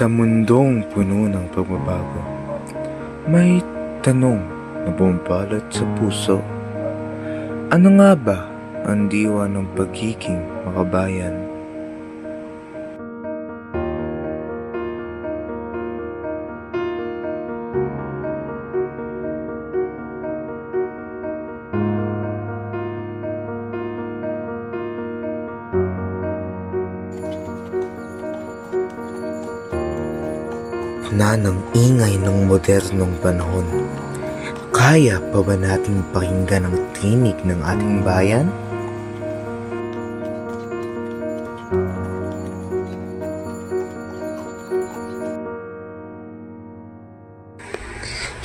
Sa mundong puno ng pagbabago, may tanong na bumabalot sa puso. Ano nga ba ang diwa ng pagiging makabayan? Na ng ingay ng modernong panahon. Kaya pa ba nating pakinggan ang tinig ng ating bayan?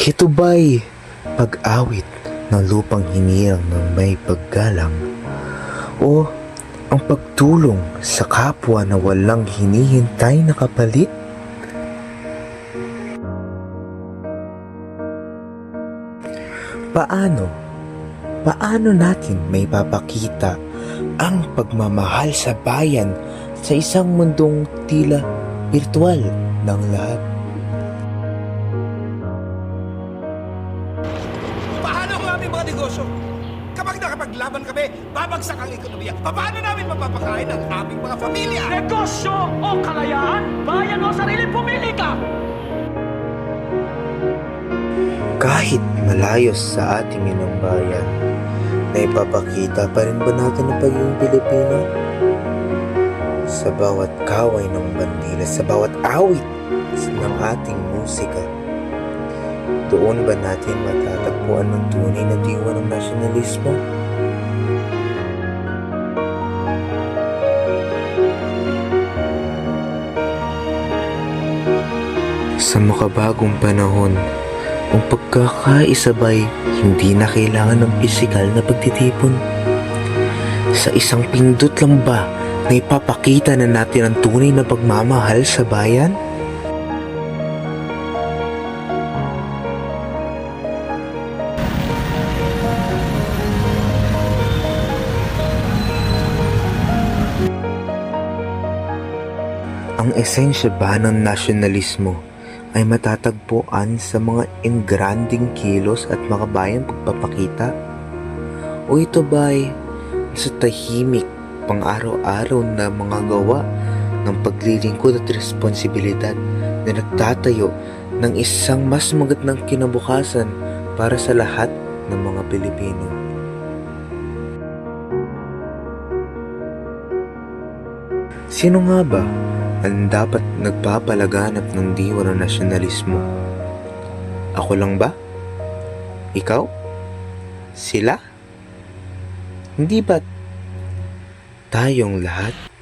Ito ba'y pag-awit ng lupang hinirang ng may paggalang? O ang pagtulong sa kapwa na walang hinihintay na kapalit? Paano? Paano natin may papakita ang pagmamahal sa bayan sa isang mundong tila virtual ng lahat? Paano ang aming mga negosyo? Kapag nakapaglaban kami, babagsak ang ekonomiya. Paano namin mapapakain ang aming mga pamilya? Negosyo o kalayaan? Bayan o sarili, pumili ka! Kahit malayo sa ating inang bayan, naipapakita pa rin ba natin ang pagiging Pilipino? Sa bawat kaway ng bandila, sa bawat awit ng ating musika, doon ba natin matatagpuan ng tunay na diwa ng nasyonalismo? Sa makabagong panahon, ang pagkakaisabay hindi na kailangan ng pisikal na pagtitipon. Sa isang pindot lang ba na ipapakita na natin ang tunay na pagmamahal sa bayan? Ang esensya ba ng nasyonalismo ay matatagpuan sa mga engranding kilos at makabayang pagpapakita? O ito ba ay sa tahimik pang-araw-araw na mga gawa ng paglilingkod at responsibilidad na nagtatayo ng isang mas magandang kinabukasan para sa lahat ng mga Pilipino? Sino nga ba ang dapat nagpapalaganap ng diwa ng nasyonalismo? Ako lang ba? Ikaw? Sila? Hindi ba tayong lahat?